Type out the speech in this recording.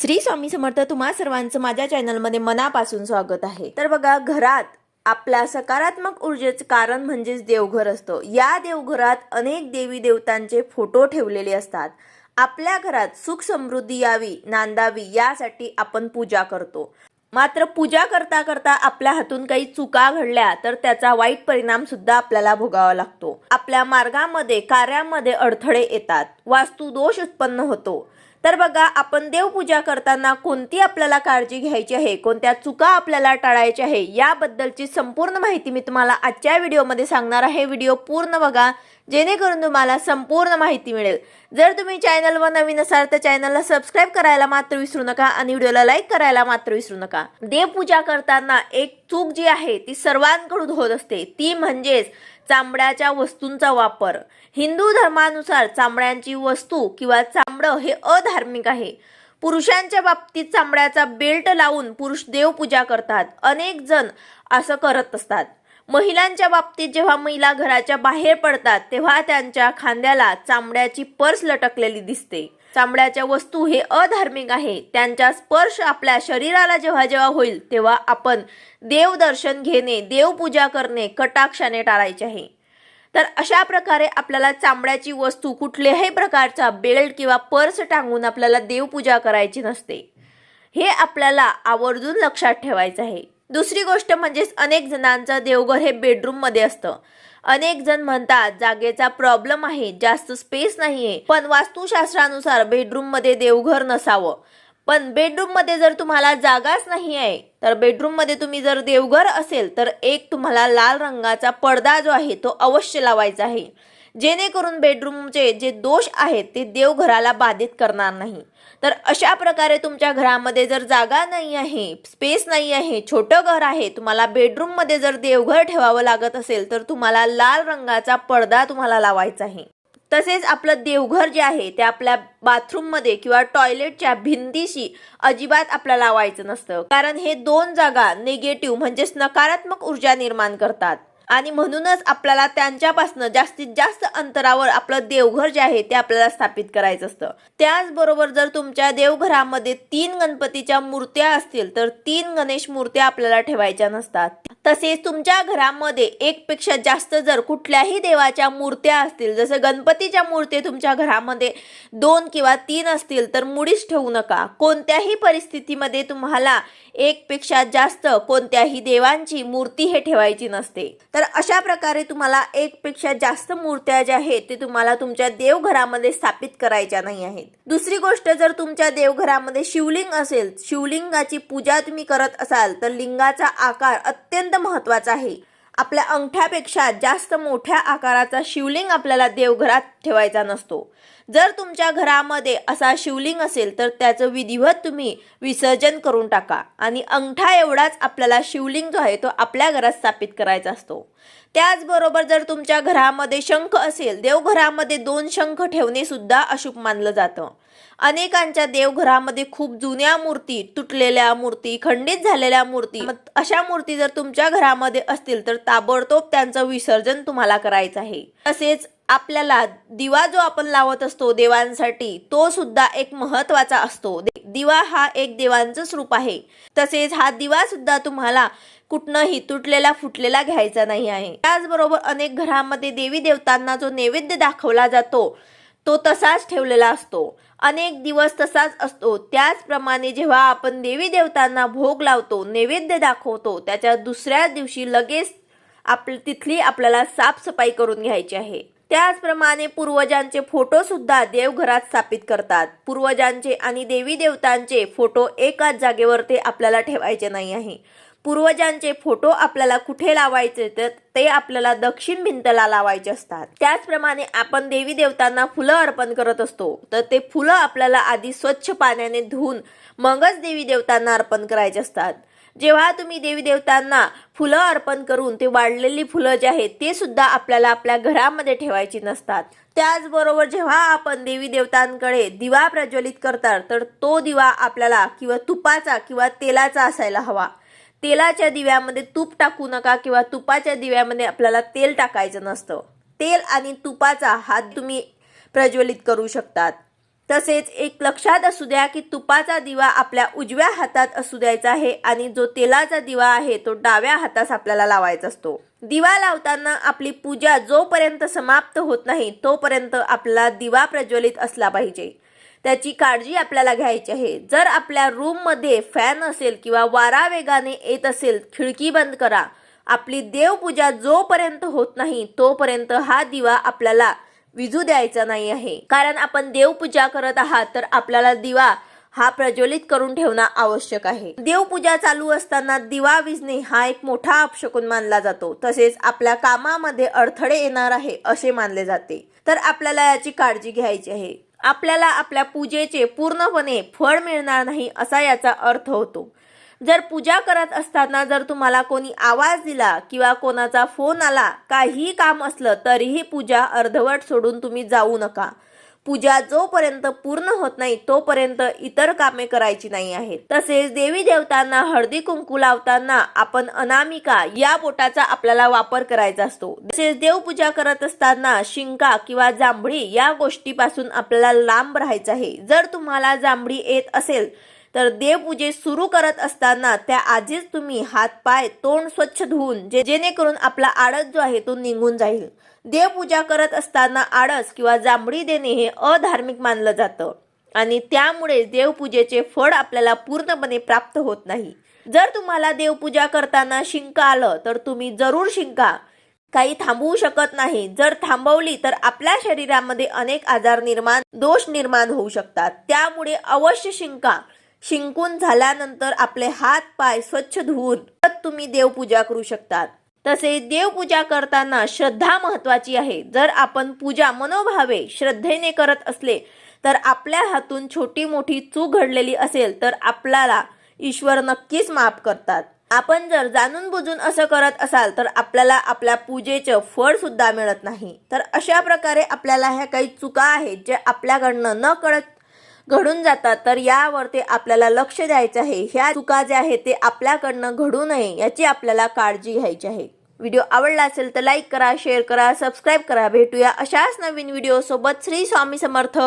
श्री स्वामी समर्थ तुम्हा सर्वांचं माझ्या चॅनलमध्ये मनापासून स्वागत आहे. तर बघा घरात आपल्या सकारात्मक ऊर्जेचं कारण म्हणजेच देवघर असतं. या देवघरात अनेक देवी देवतांचे फोटो ठेवलेले असतात. आपल्या घरात सुख समृद्धी यावी नांदावी यासाठी आपण पूजा करतो. मात्र पूजा करता करता आपल्या हातून काही चुका घडल्या तर त्याचा वाईट परिणाम सुद्धा आपल्याला भोगावा लागतो. आपल्या मार्गामध्ये कार्यामध्ये अडथळे येतात. वास्तू दोष उत्पन्न होतो. तर बघा आपण देवपूजा करताना कोणती आपल्याला काळजी घ्यायची आहे कोणत्या चुका आपल्याला टाळायच्या आहे याबद्दलची संपूर्ण माहिती मी तुम्हाला आजच्या व्हिडिओमध्ये सांगणार आहे. व्हिडिओ पूर्ण बघा जेणेकरून तुम्हाला संपूर्ण माहिती मिळेल. जर तुम्ही चॅनलवर नवीन असाल तर चॅनलला सबस्क्राईब करायला मात्र विसरू नका आणि व्हिडिओला लाईक करायला मात्र विसरू नका. देवपूजा करताना एक चूक जी आहे ती सर्वांकडून होत असते. ती म्हणजेच चांबड्याच्या वस्तूंचा वापर. हिंदू धर्मानुसार चांबड्यांची वस्तू किंवा चामडं हे अधार्मिक आहे. पुरुषांच्या बाबतीत चामड्याचा बेल्ट लावून पुरुष देवपूजा करतात. अनेक जण असं करत असतात. महिलांच्या बाबतीत जेव्हा महिला घराच्या बाहेर पडतात तेव्हा त्यांच्या खांद्याला चामड्याची पर्स लटकलेली दिसते. चामड्याच्या वस्तू हे अधार्मिक आहे. त्यांचा स्पर्श आपल्या शरीराला जेव्हा जेव्हा होईल तेव्हा आपण देवदर्शन घेणे देवपूजा करणे कटाक्षाने टाळायचे आहे. तर अशा प्रकारे आपल्याला चांबड्याची वस्तू कुठल्याही प्रकारचा बेल्ट किंवा पर्स टांगून आपल्याला देवपूजा करायची नसते. हे आपल्याला आवर्जून लक्षात ठेवायचं आहे. दुसरी गोष्ट म्हणजेच अनेक जणांचं देवघर हे बेडरूममध्ये असतं. अनेक जण म्हणतात जागेचा प्रॉब्लेम आहे जास्त स्पेस नाही आहे पण वास्तुशास्त्रानुसार बेडरूममध्ये देवघर नसावं. पण बेडरूममध्ये जर तुम्हाला जागाच नाही आहे तर बेडरूममध्ये तुम्ही जर देवघर असेल तर एक तुम्हाला लाल रंगाचा पडदा जो आहे तो अवश्य लावायचा आहे. जेणेकरून बेडरूमचे जे दोष आहेत ते देवघराला बाधित करणार नाही. तर अशा प्रकारे तुमच्या घरामध्ये जर जागा नाही आहे स्पेस नाही आहे छोटं घर आहे तुम्हाला बेडरूममध्ये जर देवघर ठेवावं लागत असेल तर तुम्हाला लाल रंगाचा पडदा तुम्हाला लावायचा आहे. तसेच आपलं देवघर जे आहे ते आपल्या बाथरूममध्ये किंवा टॉयलेटच्या भिंतीशी अजिबात आपल्याला लावायचं नसतं. कारण हे दोन जागा निगेटिव्ह म्हणजेच नकारात्मक ऊर्जा निर्माण करतात. आणि म्हणूनच आपल्याला त्यांच्यापासून जास्तीत जास्त अंतरावर आपलं देवघर जे आहे ते आपल्याला स्थापित करायचं असतं. त्याचबरोबर जर तुमच्या देवघरामध्ये तीन गणपतीच्या मूर्त्या असतील तर तीन गणेश मूर्त्या आपल्याला ठेवायच्या नसतात. तसेच तुमच्या घरामध्ये एकपेक्षा जास्त जर कुठल्याही देवाच्या मूर्त्या असतील जसं गणपतीच्या मूर्ती तुमच्या घरामध्ये दोन किंवा तीन असतील तर मुळीच ठेवू नका. कोणत्याही परिस्थितीमध्ये तुम्हाला एकपेक्षा जास्त कोणत्याही देवांची मूर्ती हे ठेवायची नसते. तर अशा प्रकारे तुम्हाला एकपेक्षा जास्त मूर्त्या ज्या आहेत ते तुम्हाला तुमच्या देवघरामध्ये स्थापित करायच्या नाही आहेत. दुसरी गोष्ट जर तुमच्या देवघरामध्ये शिवलिंग असेल शिवलिंगाची पूजा तुम्ही करत असाल तर लिंगाचा आकार अत्यंत महत्त्वाचा आहे. आपल्या अंगठ्यापेक्षा जास्त मोठ्या आकाराचा शिवलिंग आपल्याला देवघरात ठेवायचा नसतो. जर तुमच्या घरामध्ये असा शिवलिंग असेल तर त्याचं विधिवत तुम्ही विसर्जन करून टाका आणि अंगठा एवढाच आपल्याला शिवलिंग जो आहे तो आपल्या घरात स्थापित करायचा असतो. त्याचबरोबर जर तुमच्या घरामध्ये शंख असेल देवघरामध्ये दोन शंख ठेवणे सुद्धा अशुभ मानलं जातं. अनेकांच्या देवघरामध्ये खूप जुन्या मूर्ती तुटलेल्या मूर्ती खंडित झालेल्या मूर्ती. अशा मूर्ती जर तुमच्या घरामध्ये असतील तर ताबडतोब त्यांचं विसर्जन तुम्हाला करायचं आहे. तसेच आपल्याला दिवा जो आपण लावत असतो देवांसाठी तो सुद्धा एक महत्त्वाचा असतो. दिवा हा एक देवांचंच स्वरूप आहे. तसेच हा दिवा सुद्धा तुम्हाला कुठनंही तुटलेला फुटलेला घ्यायचा नाही आहे. त्याचबरोबर अनेक घरामध्ये देवी देवतांना जो नैवेद्य दाखवला जातो तो तसाच ठेवलेला असतो. अनेक दिवस तसाच असतो. त्याचप्रमाणे जेव्हा आपण देवी देवतांना भोग लावतो नैवेद्य दाखवतो त्याच्या दुसऱ्या दिवशी लगेच आप तिथली आपल्याला साफसफाई करून घ्यायची आहे. त्याचप्रमाणे पूर्वजांचे फोटो सुद्धा देवघरात स्थापित करतात. पूर्वजांचे आणि देवी देवतांचे फोटो एकाच जागेवर ते आपल्याला ठेवायचे नाही आहे. पूर्वजांचे फोटो आपल्याला कुठे लावायचे तर ते आपल्याला दक्षिण भिंतला लावायचे असतात. त्याचप्रमाणे आपण देवी देवतांना फुलं अर्पण करत असतो तर ते फुलं आपल्याला आधी स्वच्छ पाण्याने धुवून मगच देवी देवतांना अर्पण करायचे असतात. जेव्हा तुम्ही देवी देवतांना फुलं अर्पण करून ते वाढलेली फुलं जे आहेत ते सुद्धा आपल्याला आपल्या घरामध्ये ठेवायची नसतात. त्याचबरोबर जेव्हा आपण देवी देवतांकडे दिवा प्रज्वलित करतात तर तो दिवा आपल्याला किंवा तुपाचा किंवा तेलाचा असायला हवा. तेलाच्या दिव्यामध्ये तूप टाकू नका किंवा तुपाच्या दिव्यामध्ये आपल्याला तेल टाकायचं नसतं. तेल आणि तुपाचा हात तुम्ही प्रज्वलित करू शकतात. तसेच एक लक्षात असू द्या की तुपाचा दिवा आपल्या उजव्या हातात असू द्यायचा आहे आणि जो तेलाचा दिवा आहे तो डाव्या हातास आपल्याला लावायचा असतो. दिवा लावताना आपली पूजा जोपर्यंत समाप्त होत नाही तोपर्यंत आपला दिवा प्रज्वलित असला पाहिजे. त्याची काळजी आपल्याला घ्यायची आहे. जर आपल्या रूममध्ये फॅन असेल किंवा वारा वेगाने येत असेल खिडकी बंद करा. आपली देवपूजा जोपर्यंत होत नाही तोपर्यंत हा दिवा आपल्याला विजू द्यायचा नाही आहे. कारण आपण देवपूजा करत आहात तर आपल्याला दिवा हा प्रज्वलित करून ठेवणं आवश्यक आहे. देवपूजा चालू असताना दिवा विजणे हा एक मोठा अपशकुन मानला जातो. तसेच आपल्या कामामध्ये अडथळे येणार आहे असे मानले जाते. तर आपल्याला याची काळजी घ्यायची आहे. आपल्याला आपल्या पूजेचे पूर्णपणे फळ मिळणार नाही असा याचा अर्थ होतो. जर पूजा करत असताना जर तुम्हाला कोणी आवाज दिला किंवा कोणाचा फोन आला काही काम असलं तरीही पूजा अर्धवट सोडून तुम्ही जाऊ नका. पूजा जोपर्यंत पूर्ण होत नाही तोपर्यंत इतर कामे करायची नाही आहेत. तसेच देवी देवतांना हळदी कुंकू लावताना आपण अनामिका या बोटाचा आपल्याला वापर करायचा असतो. तसेच देवपूजा करत असताना शिंका किंवा जांभळी या गोष्टीपासून आपल्याला लांब राहायचं आहे. जर तुम्हाला जांभळी येत असेल तर देवपूजे सुरू करत असताना त्या आधीच तुम्ही हात पाय तोंड स्वच्छ धुवून जे जेणेकरून आपला आळस जो आहे तो निघून जाईल. देवपूजा करत असताना आळस किंवा जांभळी देणे हे अधार्मिक मानलं जातं. आणि त्यामुळे देवपूजेचे फळ आपल्याला पूर्णपणे प्राप्त होत नाही. जर तुम्हाला देवपूजा करताना शिंक आलं तर तुम्ही जरूर शिंका. काही थांबवू शकत नाही. जर थांबवली तर आपल्या शरीरामध्ये अनेक आजार निर्माण दोष निर्माण होऊ शकतात. त्यामुळे अवश्य शिंका. शिंकून झाल्यानंतर आपले हात पाय स्वच्छ धुवून परत तुम्ही देवपूजा करू शकतात. तसेच देवपूजा करताना श्रद्धा महत्वाची आहे. जर आपण पूजा मनोभावे श्रद्धेने करत असले तर आपल्या हातून छोटी मोठी चूक घडलेली असेल तर आपल्याला ईश्वर नक्कीच माफ करतात. आपण जर जाणून बुजून असं करत असाल तर आपल्याला आपल्या पूजेचं फळ सुद्धा मिळत नाही. तर अशा प्रकारे आपल्याला ह्या काही चुका आहेत जे आपल्याकडनं न कळत घडून जातात तर यावरती आपल्याला लक्ष द्यायचं आहे. ह्या चुका ज्या आहेत ते आपल्याकडनं घडू नये याची आपल्याला काळजी घ्यायची आहे. व्हिडिओ आवडला असेल तर लाईक करा शेअर करा सबस्क्राईब करा. भेटूया अशाच नवीन व्हिडिओ सोबत श्री स्वामी समर्थ.